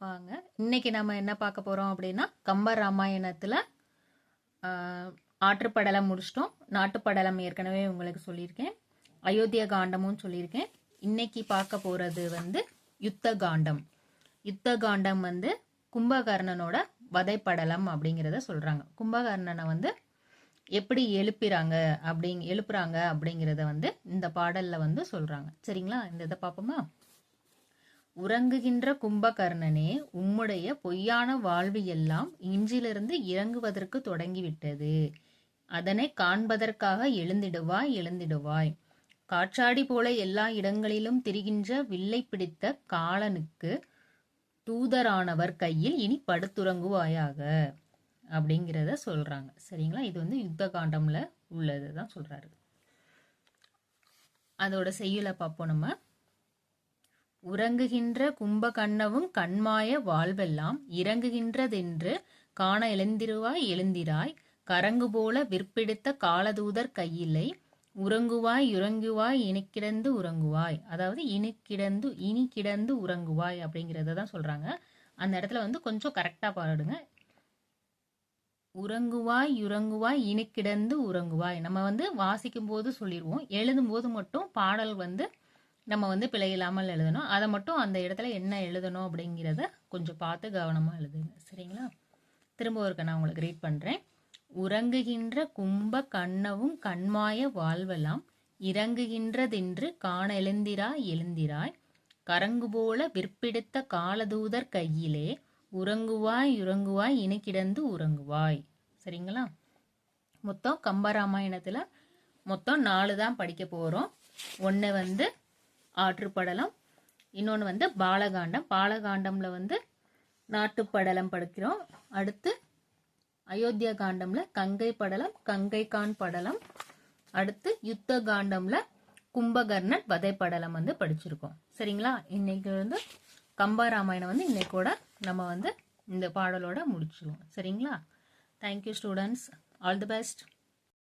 வாங்க. இன்னைக்கு நம்ம என்ன பார்க்க போறோம் அப்படின்னா கம்ப ராமாயணத்துல ஆற்றுப்படலம் முடிச்சிட்டோம். நாட்டுப்படலம் ஏற்கனவே உங்களுக்கு சொல்லியிருக்கேன். அயோத்திய காண்டமும் சொல்லியிருக்கேன். இன்னைக்கு பார்க்க போறது வந்து யுத்த காண்டம். யுத்த காண்டம் வந்து கும்பகர்ணனோட வதைப்படலம் அப்படிங்கிறத சொல்றாங்க. கும்பகர்ணனை வந்து எப்படி எழுப்பிறாங்க அப்படிங் எழுப்புறாங்க அப்படிங்கிறத வந்து இந்த பாடல்ல வந்து சொல்றாங்க. சரிங்களா? இந்த இதை பார்ப்போமா? உறங்குகின்ற கும்பகர்ணனே உம்முடைய பொய்யான வாழ்வு எல்லாம் இன்றிலிருந்து இறங்குவதற்கு தொடங்கிவிட்டது. அதனை காண்பதற்காக எழுந்திடுவாய் எழுந்திடுவாய். காற்றாடி போல எல்லா இடங்களிலும் திரிகின்ற வில்லை பிடித்த காலனுக்கு தூதரானவர் கையில் இனி படுத்துறங்குவாயாக அப்படிங்கிறத சொல்றாங்க. சரிங்களா? இது வந்து யுத்த காண்டம்ல உள்ளது தான் சொல்றாரு. அதோட செய்யுளை பார்ப்போம் நம்ம. உறங்குகின்ற கும்பகண்ணவும் கண்மாய வாழ்வெல்லாம் இறங்குகின்றதென்று காண எழுந்திருவாய் எழுந்திராய். கரங்கு போல விற்பிடித்த காலதூதர் கையிலை உறங்குவாய் உறங்குவாய் இனிக்கிடந்து உறங்குவாய். அதாவது இனி கிடந்து இனி கிடந்து உறங்குவாய் அப்படிங்கிறத தான் சொல்றாங்க. அந்த இடத்துல வந்து கொஞ்சம் கரெக்டா பாடுங்க உறங்குவாய் உறங்குவாய் இனி கிடந்து உறங்குவாய். நம்ம வந்து வாசிக்கும் போது சொல்லிடுவோம் எழுதும் போது மட்டும் பாடல் வந்து நம்ம வந்து பிழை இல்லாமல் எழுதணும். அதை மட்டும் அந்த இடத்துல என்ன எழுதணும் அப்படிங்கிறத கொஞ்சம் பார்த்து கவனமாக எழுதுங்க. சரிங்களா? திரும்ப ஒருக்க நான் உங்களுக்கு ரீட் பண்ணுறேன் உறங்குகின்ற கும்ப கண்ணவும் கண்மாய வாழ்வெல்லாம் இறங்குகின்றதென்று காண எழுந்திராய் எழுந்திராய். கரங்கு போல விற்பிடுத்த காலதூதர் கையிலே உறங்குவாய் உறங்குவாய் இனி கிடந்து உறங்குவாய். சரிங்களா? மொத்தம் கம்பராமாயணத்தில் மொத்தம் நாலு தான் படிக்க போகிறோம் ஒன்று வந்து ஆற்றுப்படலம். இன்னொன்று வந்து பாலகாண்டம். பாலகாண்டம்ல வந்து நாட்டுப்படலம் படிக்கிறோம். அடுத்து அயோத்தியா காண்டம்ல கங்கை படலம் கங்கைகான் படலம். அடுத்து யுத்த காண்டம்ல கும்பகர்ணன் வதை படலம் வந்து படிச்சிருக்கோம். சரிங்களா? இன்னைக்கு வந்து கம்பராமாயணம் வந்து இன்னைக்கூட நம்ம வந்து இந்த பாடலோட முடிச்சிருவோம். சரிங்களா? Thank you students all the best